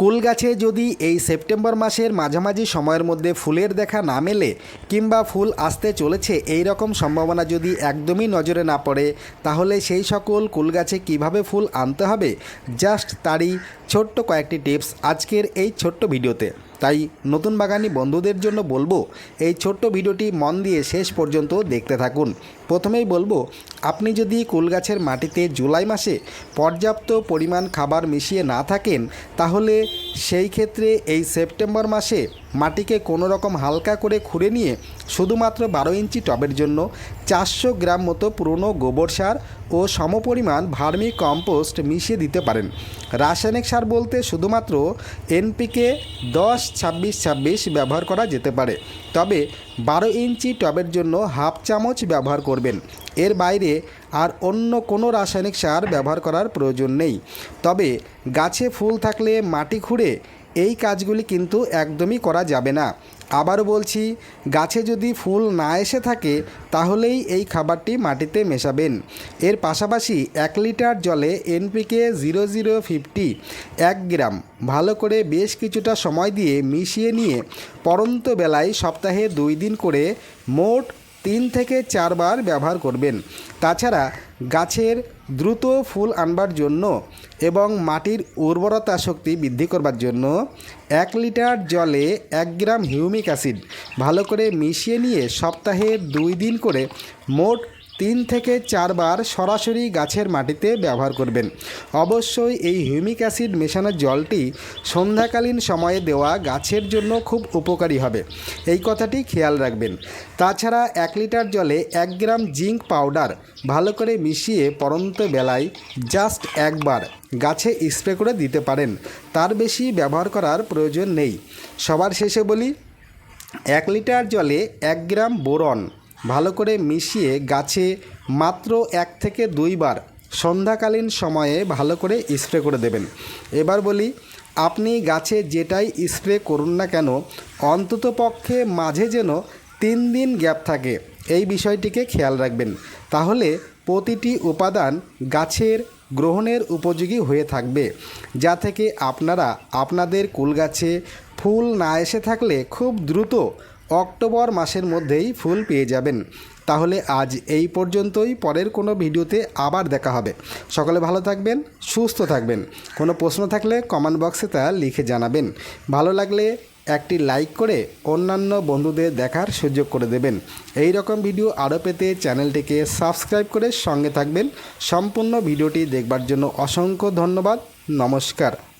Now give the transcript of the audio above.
কুল গাছে যদি এই সেপ্টেম্বর মাসের মাঝামাঝি সময়ের মধ্যে ফুলের দেখা না মেলে কিংবা ফুল আসতে চলেছে এই রকম সম্ভাবনা যদি একদমই নজরে না পড়ে, তাহলে সেই সকল কুল গাছে কীভাবে ফুল আনতে হবে? জাস্ট তারই ছোট্ট কয়েকটি টিপস আজকের এই ছোট্ট ভিডিওতে। তাই নতুন বাগানি বন্ধুদের জন্য বলব, এই ছোট্ট ভিডিওটি মন দিয়ে শেষ পর্যন্ত দেখতে থাকুন। প্রথমেই বলব, আপনি যদি কুলগাছের মাটিতে জুলাই মাসে পর্যাপ্ত পরিমাণ খাবার মিশিয়ে না থাকেন, তাহলে সেই ক্ষেত্রে এই সেপ্টেম্বর মাসে মাটিকে কোনো রকম হালকা করে খুঁড়ে নিয়ে শুধুমাত্র বারো ইঞ্চি টবের জন্য চারশো গ্রাম মতো পুরনো গোবর সার ও সমপরিমাণ ভার্মি কম্পোস্ট মিশিয়ে দিতে পারেন। রাসায়নিক সার বলতে শুধুমাত্র এনপিকে দশ ছাব্বিশ ছাব্বিশ ব্যবহার করা যেতে পারে। তবে বারো ইঞ্চি টবের জন্য হাফ চামচ ব্যবহার করবেন। এর বাইরে আর অন্য কোনো রাসায়নিক সার ব্যবহার করার প্রয়োজন নেই। তবে গাছে ফুল থাকলে মাটি খুঁড়ে এই কাজগুলি কিন্তু একদমই করা যাবে না। আবারও বলছি, গাছে যদি ফুল না এসে থাকে, তাহলেই এই খাবারটি মাটিতে মেশাবেন। এর পাশাপাশি এক লিটার জলে এনপিকে জিরো জিরো ফিফটি এক গ্রাম, ভালো করে বেশ কিছুটা সময় দিয়ে মিশিয়ে নিয়ে পরন্ত বেলায় সপ্তাহে দুই দিন করে মোট তিন থেকে চারবার ব্যবহার করবেন। তাছাড়া গাছের দ্রুত ফুল আনবার জন্য এবং মাটির উর্বরতা শক্তি বৃদ্ধি করবার জন্য এক লিটার জলে এক গ্রাম হিউমিক অ্যাসিড ভালো করে মিশিয়ে নিয়ে সপ্তাহে দুই দিন করে মোট তিন থেকে চারবার সরাসরি গাছের মাটিতে ব্যবহার করবেন। অবশ্যই এই হিউমিক অ্যাসিড মেশানো জলটি সন্ধ্যাকালীন সময়ে দেওয়া গাছের জন্য খুব উপকারী হবে। এই কথাটি খেয়াল রাখবেন। তাছাড়া এক লিটার জলে এক গ্রাম জিঙ্ক পাউডার ভালো করে মিশিয়ে পরন্ত বেলায় জাস্ট একবার গাছে স্প্রে করে দিতে পারেন। তার বেশি ব্যবহার করার প্রয়োজন নেই। সবার শেষে বলি, এক লিটার জলে এক গ্রাম বোরন ভালো করে মিশিয়ে গাছে মাত্র এক থেকে দুইবার সন্ধ্যাকালীন সময়ে ভালো করে স্প্রে করে দেবেন। এবার বলি, আপনি গাছে যেটাই স্প্রে করুন না কেন, অন্তত পক্ষে মাঝে যেন তিন দিন গ্যাপ থাকে। এই বিষয়টিকে খেয়াল রাখবেন। তাহলে প্রতিটি উপাদান গাছের গ্রহণের উপযোগী হয়ে থাকবে, যা থেকে আপনারা আপনাদের কুল গাছে ফুল না এসে থাকলে খুব দ্রুত অক্টোবর মাসের মধ্যেই ফুল পেয়ে যাবেন। তাহলে আজ এই পর্যন্তই, পরের কোনো ভিডিওতে আবার দেখা হবে। সকলে ভালো থাকবেন, সুস্থ থাকবেন। কোনো প্রশ্ন থাকলে কমেন্ট বক্সে তা লিখে জানাবেন। ভালো লাগলে একটি লাইক করে অন্যান্য বন্ধুদের দেখার সুযোগ করে দেবেন। এই রকম ভিডিও আরও পেতে চ্যানেলটিকে সাবস্ক্রাইব করে সঙ্গে থাকবেন। সম্পূর্ণ ভিডিওটি দেখবার জন্য অসংখ্য ধন্যবাদ। নমস্কার।